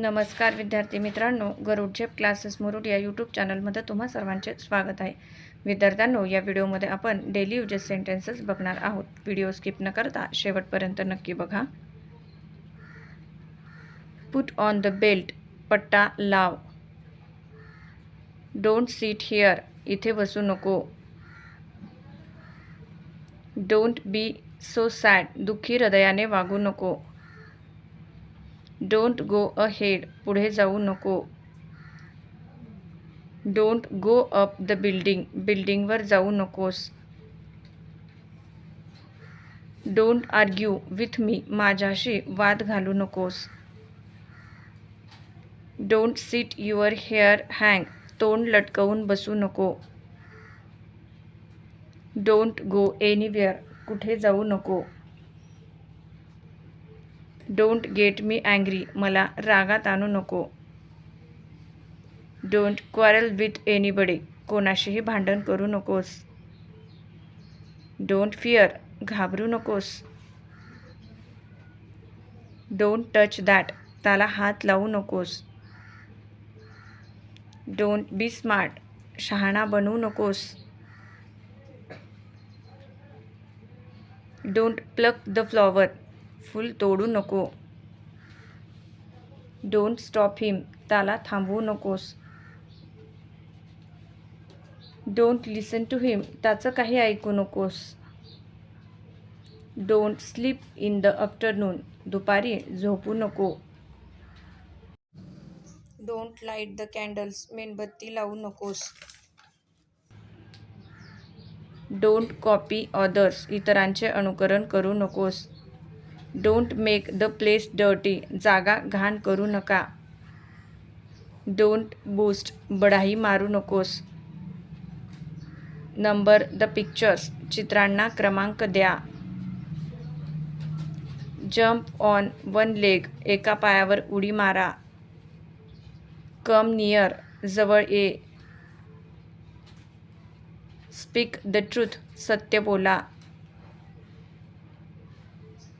नमस्कार विद्यार्थी मित्रांनो गरुड झेप क्लासेस मुरुड या यूट्यूब चॅनलमध्ये तुम्हा सर्वांचे स्वागत आहे. विद्यार्थ्यांनो या व्हिडिओमध्ये आपण डेली युजेस सेंटेन्सेस बघणार आहोत. व्हिडिओ स्किप न करता शेवटपर्यंत नक्की बघा. पुट ऑन द बेल्ट पट्टा लाव. डोंट सीट हिअर इथे बसू नको. डोंट बी सो सॅड दुःखी हृदयाने वागू नको. डोंट गो अ हेड पुढे जाऊ नको. Don't go up the building बिल्डिंगवर जाऊ नकोस. डोंट आर्ग्यू विथ मी माझ्याशी वाद घालू नकोस. Don't sit your hair hang तोंड लटकवून बसू नको. डोंट गो एनिवेअर कुठे जाऊ नको. डोंट गेट मी अँग्री मला रागात आणू नको. डोंट क्वारल विथ एनीबडी कोणाशीही भांडण करू नकोस. डोंट फिअर घाबरू नकोस. डोंट टच दॅट त्याला हात लावू नकोस. डोंट बी स्मार्ट शहाणा बनवू नकोस. डोंट प्लक द फ्लॉवर फुल तोडू नको. डोंट स्टॉप हिम त्याला थांबवू नकोस. डोंट लिसन टू हिम त्याचं काही ऐकू नकोस. Don't sleep in the afternoon दुपारी झोपू नको. डोंट लाइट द कॅन्डल्स मेणबत्ती लावू नकोस. डोंट कॉपी ऑदर्स इतरांचे अनुकरण करू नकोस. Don't make the place dirty जागा घाण करू नका. डोंट बूस्ट बढाई मारू नकोस. नंबर द पिक्चर्स चित्रांना क्रमांक द्या. जम्प ऑन वन लेग एका पायावर उडी मारा. कम नियर जवळ ये. स्पीक द ट्रूथ सत्य बोला.